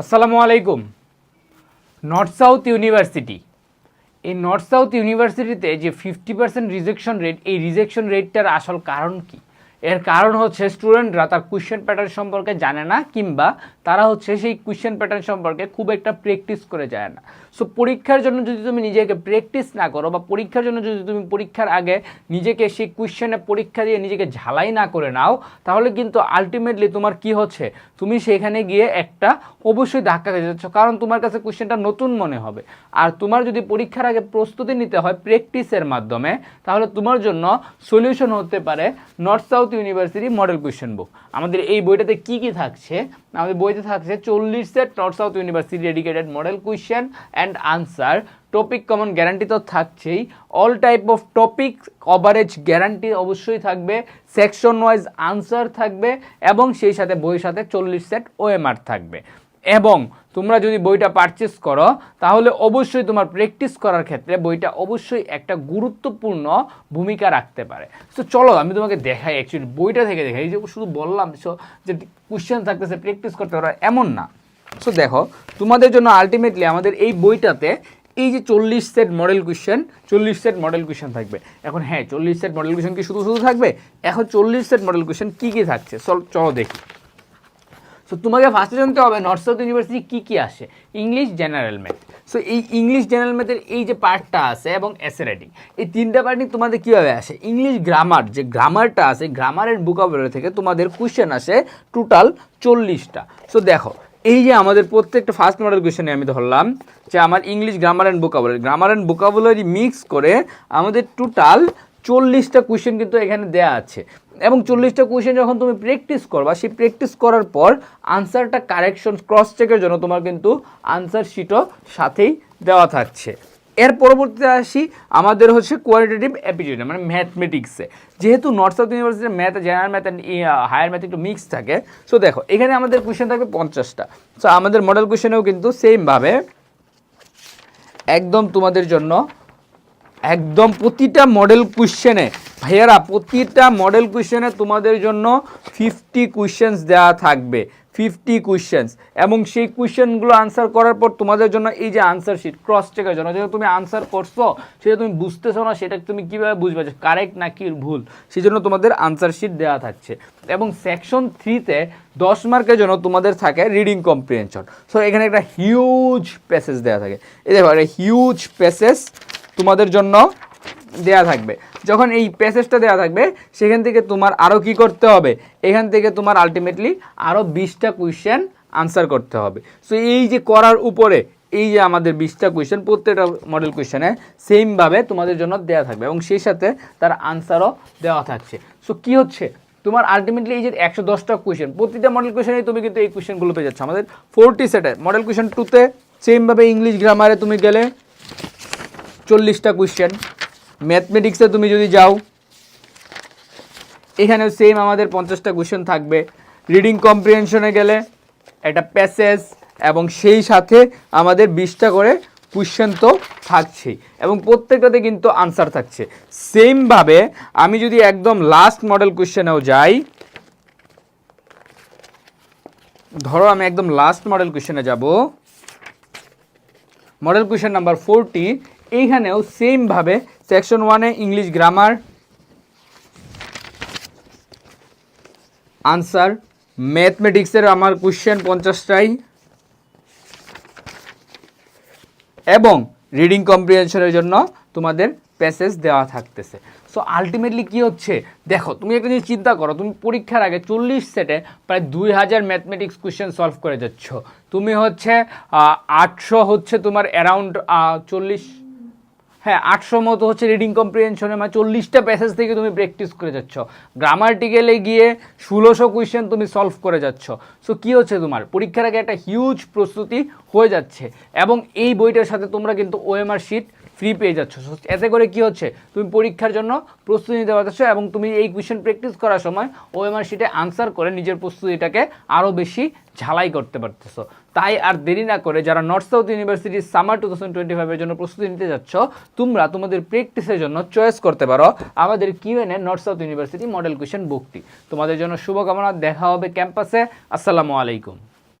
আসসালামু আলাইকুম। North south university এই নর্থ সাউথ ইউনিভার্সিটিতে যে ফিফটি পার্সেন্ট রিজেকশন রেট এই রিজেকশন রেটটার আসল কারণ কি? এর কারণ হচ্ছে স্টুডেন্টরা তার কোয়েশ্চেন প্যাটার্ন সম্পর্কে জানে না, কিংবা তারা হচ্ছে সেই কোয়েশ্চেন প্যাটার্ন সম্পর্কে খুব একটা প্র্যাকটিস করে যায় না। সো পরীক্ষার জন্য যদি তুমি নিজেকে প্র্যাকটিস না করো বা পরীক্ষার জন্য যদি তুমি পরীক্ষার আগে নিজেকে সেই কোয়েশ্চেনে পরীক্ষা দিয়ে নিজেকে ঝালাই না করে নাও, তাহলে কিন্তু আলটিমেটলি তোমার কি হচ্ছে? তুমি সেখানে গিয়ে একটা অবশ্যই ধাক্কা খেতে যাচ্ছ, কারণ তোমার কাছে কোয়েশ্চেনটা নতুন মনে হবে। আর তোমার যদি পরীক্ষার আগে প্রস্তুতি নিতে হয় প্র্যাকটিসের মাধ্যমে, তাহলে তোমার জন্য সলিউশন হতে পারে North South University model question book আমাদের এই বইটাতে কি কি থাকছে? আমাদের বইতে থাকছে চল্লিশ set North South University dedicated model question and answer topic common guarantee তো থাকছেই। All type of topic coverage guarantee অবশ্যই থাকবে। সেকশন ওয়াইজ আনসার থাকবে এবং সেই সাথে বইয়ের সাথে চল্লিশ সেট ওএমআর থাকবে। এবং তোমরা যদি বইটা পারচেস করো, তাহলে অবশ্যই তোমার প্র্যাকটিস করার ক্ষেত্রে বইটা অবশ্যই একটা গুরুত্বপূর্ণ ভূমিকা রাখতে পারে। তো চলো আমি তোমাকে দেখাই অ্যাকচুয়ালি বইটা থেকে দেখাই। এই যে শুধু বললাম সো যে কোশ্চেন থাকতেছে প্র্যাকটিস করতে পারো এমন না। সো দেখো, তোমাদের জন্য আলটিমেটলি আমাদের এই বইটাতে এই যে চল্লিশ সেট মডেল কোয়েশ্চেন চল্লিশ সেট মডেল কোয়েশ্চেন থাকবে। এখন হ্যাঁ চল্লিশ সেট মডেল কোয়েশ্চেন কি শুধু শুধু থাকবে? এখন চল্লিশ সেট মডেল কোয়েশ্চেন কী কী থাকছে? চল, চলো দেখি। সো তোমাকে ফার্স্টে জানতে হবে নর্থ সাউথ ইউনিভার্সিটি কী কী আসে? ইংলিশ জেনারেল ম্যাথ সো এই ইংলিশ জেনারেল ম্যাথের এই যে পার্টটা আছে এবং এসে রাইটিং এই তিনটা পার্টই তোমাদের কীভাবে আসে? ইংলিশ গ্রামার যে গ্রামারটা আছে গ্রামারের বুকাবুলারি থেকে তোমাদের কোয়েশ্চেন আসে টোটাল চল্লিশটা। সো দেখো, এই যে আমাদের প্রত্যেকটা ফার্স্ট মডেল কোয়েশনে আমি ধরলাম যে আমার English grammar and vocabulary grammar and vocabulary mix করে আমাদের টোটাল চল্লিশটা কোয়েশ্চেন কিন্তু এখানে দেয়া আছে। এবং চল্লিশটা কোয়েশ্চেন যখন তুমি প্র্যাকটিস করবা, সেই প্র্যাকটিস করার পর আনসারটা কারেকশন ক্রস চেকের জন্য তোমার কিন্তু আনসার শিটও সাথেই দেওয়া থাকছে। এর পরবর্তীতে আসি, আমাদের হচ্ছে কোয়ালিটেটিভ অ্যাপিটিউড মানে ম্যাথমেটিক্সে যেহেতু নর্থ সাউথ ইউনিভার্সিটির math general math and higher math একটু মিক্স থাকে সো দেখো, এখানে আমাদের কোয়েশ্চেন থাকবে পঞ্চাশটা। সো আমাদের মডেল কোয়েশ্চেনেও কিন্তু সেমভাবে একদম তোমাদের জন্য একদম প্রতিটা মডেল কোয়েশ্চেনে ভাইয়ারা, প্রতিটা মডেল কোয়েশ্চেনে তোমাদের জন্য ফিফটি কোয়েশ্চেন্স দেওয়া থাকবে ফিফটি কোয়েশ্চেন্স এবং সেই কোয়েশ্চেনগুলো আনসার করার পর তোমাদের জন্য এই যে আনসার শিট ক্রস চেকের জন্য যেটা তুমি আনসার করছ, সেটা তুমি বুঝতেছো না, সেটা তুমি কীভাবে বুঝবে যে কারেক্ট নাকি ভুল সেই জন্য তোমাদের আনসার শিট দেওয়া থাকছে। এবং সেকশন থ্রিতে দশ মার্কের জন্য তোমাদের থাকে রিডিং কম্প্রিহেনশন সো এখানে একটা হিউজ প্যাসেজ দেওয়া থাকে। এই দেখো, একটা হিউজ প্যাসেজ তোমাদের জন্য দেয়া থাকবে। যখন এই প্যাসেজটা দেওয়া থাকবে, সেখান থেকে তোমার আরও কি করতে হবে? এখান থেকে তোমার আলটিমেটলি আরও বিশটা কোয়েশ্চেন আনসার করতে হবে। সো এই যে করার উপরে, এই যে আমাদের বিশটা কোয়েশ্চেন প্রত্যেকটা মডেল কোয়েশ্চেনে সেমভাবে তোমাদের জন্য দেওয়া থাকবে এবং সেই সাথে তার আনসারও দেওয়া থাকছে। সো কি হচ্ছে? তোমার আলটিমেটলি এই যে একশো দশটা কোয়েশ্চেন প্রতিটা মডেল কোয়েশ্চেনে তুমি কিন্তু এই কোয়েশ্চেনগুলো পেয়ে যাচ্ছ। আমাদের ফোরটি সেটে মডেল কোয়েশ্চেন টুতে সেমভাবে ইংলিশ গ্রামারে তুমি গেলে চল্লিশটা কোয়েশ্চেন ম্যাথমেটিক্সে তুমি যদি যাও, এখানেও সেম আমাদের পঞ্চাশটা কোয়েশ্চেন থাকবে। রিডিং কম্প্রিহেনশনে গেলে একটা প্যাসেজ এবং সেই সাথে আমাদের বিশটা করে কোয়েশ্চেন তো থাকছেই এবং প্রত্যেকটাতে কিন্তু আনসার থাকছে। সেমভাবে আমি যদি একদম লাস্ট মডেল কোয়েশ্চেনেও যাই, ধরো আমি একদম লাস্ট মডেল কোয়েশ্চেনে যাব। মডেল কোয়েশ্চেন নাম্বার ফোরটি এইখানেও সেমভাবে সেকশন ওয়ানে ইংলিশ গ্রামার আনসার ম্যাথমেটিক্সের আমার কোশ্চেন পঞ্চাশটাই, এবং রিডিং কম্প্রিহেনশনের জন্য তোমাদের প্যাসেজ দেওয়া থাকতেছে। সো আলটিমেটলি কি হচ্ছে? দেখো, তুমি একটা জিনিস চিন্তা করো, তুমি পরীক্ষার আগে চল্লিশ সেটে প্রায় দুই হাজার ম্যাথমেটিক্স কোশ্চেন সলভ করে যাচ্ছ। তুমি হচ্ছে আটশো হচ্ছে তোমার অ্যারাউন্ড চল্লিশ হ্যাঁ আটশো মতো হচ্ছে রিডিং কম্প্রিহেনশনে মানে চল্লিশটা প্যাসেজ থেকে তুমি প্র্যাকটিস করে যাচ্ছ। গ্রামার্টিক্যালে গিয়ে ষোলোশো কোয়েশ্চেন তুমি সলভ করে যাচ্ছ। সো কী হচ্ছে তোমার? পরীক্ষার আগে একটা হিউজ প্রস্তুতি হয়ে যাচ্ছে। এবং এই বইটার সাথে তোমরা কিন্তু ওএমআর শিট ফ্রি পেয়ে যাচ্ছ। এতে করে কি হচ্ছে? তুমি পরীক্ষার জন্য প্রস্তুতি নিতে পারছ এবং তুমি এই কোয়েশ্চেন প্র্যাকটিস করার সময় ওএমআর শিটে আনসার করে নিজের প্রস্তুতিটাকে আরও বেশি ঝালাই করতে পারতেছো। তাই আর দেরি না করে যারা নর্থ সাউথ ইউনিভার্সিটির সামার টু থাউজেন্ড টোয়েন্টি ফাইভের জন্য প্রস্তুতি নিতে যাচ্ছ, তোমরা তোমাদের প্র্যাকটিসের জন্য চয়েস করতে পারো আমাদের QnA North South University model question বুকটি তোমাদের জন্য শুভকামনা, দেখা হবে ক্যাম্পাসে আসসালামু আলাইকুম।